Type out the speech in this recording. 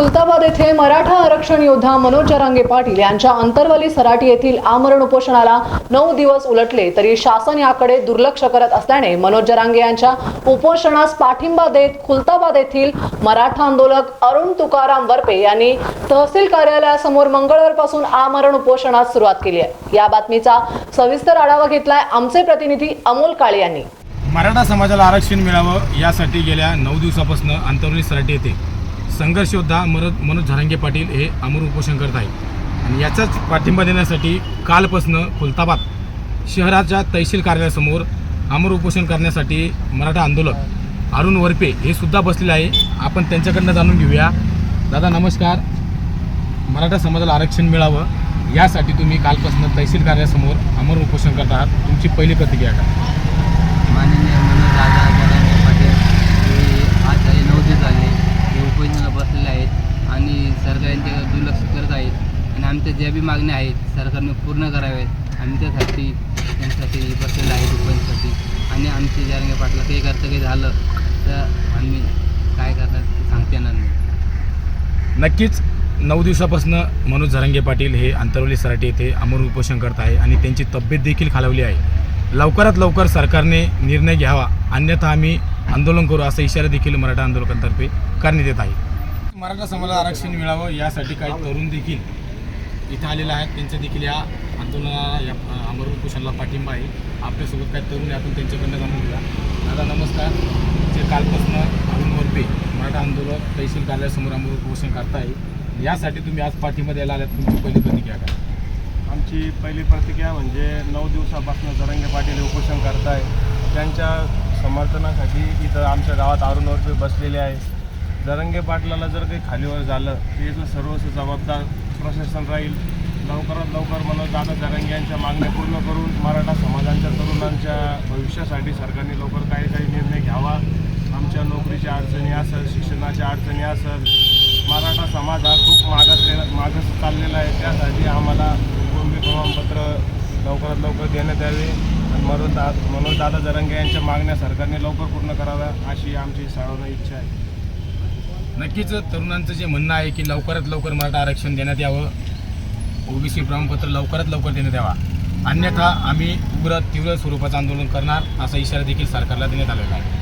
खुलताबाद येथे मराठा आरक्षण योद्धा मनोज जरांगे पाटील यांच्या अंतरवली सराटी येथील आमरण उपोषणाला नऊ दिवस उलटले तरी शासन याकडे दुर्लक्ष करत असल्याने मनोज जरांगे यांच्या उपोषणास पाठिंबा देत खुलताबाद येथील मराठा आंदोलक अरुण तुकाराम वरपे यांनी तहसील कार्यालयासमोर मंगळवारपासून आमरण उपोषणास सुरुवात केली आहे. या बातमीचा सविस्तर आढावा घेतलाय आमचे प्रतिनिधी अमोल काळे यांनी. मराठा समाजाला आरक्षण मिळावं यासाठी गेल्या नऊ दिवसापासून अंतर्वली सराटी येथे संघर्षयोद्धा योद्धा मनोज झरंगे पाटील हे अमर उपोषण करत आहेत. आणि याचाच पाठिंबा देण्यासाठी कालपासनं खुलताबाद शहराच्या तहसील कार्यालयासमोर अमर उपोषण करण्यासाठी मराठा आंदोलक अरुण वरपे हे सुद्धा बसलेले आहे. आपण त्यांच्याकडनं जाणून घेऊया. दादा नमस्कार. मराठा समाजाला आरक्षण मिळावं यासाठी तुम्ही कालपासून तहसील कार्यालयासमोर अमर उपोषण करत आहात. तुमची पहिली प्रतिक्रिया का माननीय मनोज दादा जरांगे पाटील हे आज झाले नऊ दिवस झाले हे उपोषणाला बसलेले आहेत आणि दुर्लक्ष करत आहेत आणि आमच्या ज्या बी मागण्या आहेत सरकारने पूर्ण कराव्यात. आमच्यासाठी त्यासाठी त्यांच्यासाठी बसलेलं आहे लोकांसाठी आणि आमचे जारंगे पाटला काही करता काही झालं तर आम्ही काय करणार ते सांगता येणार नाही. नक्कीच नऊ दिवसापासून मनोज झरंगे पाटील हे अंतरवली सराटी येथे अमर उपोषण करत आहे आणि त्यांची तब्येत देखील खालावली आहे. लवकरात लवकर सरकारने निर्णय घ्यावा. अन्यथा आम्ही आंदोलन करू असा इशारा देखील मराठा आंदोलकांतर्फे करण्यात येत आहे. मराठा समाजाला आरक्षण मिळावं यासाठी काही तरुण देखील इथं आलेले आहेत. त्यांच्या देखील या आंदोलनाला या अमर उपोषणाला पाठिंबा आहे. आपल्यासोबत काही तरुण आपण त्यांच्याकडनं जाणून घेऊया. दादा नमस्कार. जे कालपासून अरुण वरपे मराठा आंदोलन तहसील कार्यालयासमोर अमर उपोषण करताय यासाठी तुम्ही आज पाठिंबा द्यायला आल्यात तुमची पहिली प्रतिक्रिया काय? आमची पहिली प्रतिक्रिया म्हणजे नऊ दिवसापासून जरंगे पाटील उपोषण उपोषण करताय. त्यांच्या समर्थनासाठी इथं आमच्या गावात अरुणवरती बसलेले आहे जरंगे पाटलाला जर काही खालीवर झालं तर याचं सर्वस्व जबाबदार प्रशासन राहील. लवकरात लवकर म्हणून दादा जरंगे यांच्या मागण्या पूर्ण करून मराठा समाजाच्या तरुणांच्या भविष्यासाठी सरकारने लवकर काही काही निर्णय घ्यावा. आमच्या नोकरीच्या अडचणी असेल शिक्षणाच्या अडचणी असेल मराठा समाज हा खूप मागासलेला मागास चाललेला आहे. त्यासाठी आम्हाला कुटुंबी प्रमाणपत्र लवकरात लवकर देण्यात यावे आणि मनोज दा मनोज दादा जरंगे यांच्या मागण्या सरकारने लवकर पूर्ण कराव्या अशी आमची सर्वांना इच्छा आहे. नक्कीच तरुणांचं जे म्हणणं आहे की लवकरात लवकर मराठा आरक्षण देण्यात यावं. ओबीसी प्रमाणपत्र लवकरात लवकर देण्यात यावा. अन्यथा आम्ही उग्र तीव्र स्वरूपाचं आंदोलन करणार असा इशारा देखील सरकारला देण्यात आलेला आहे.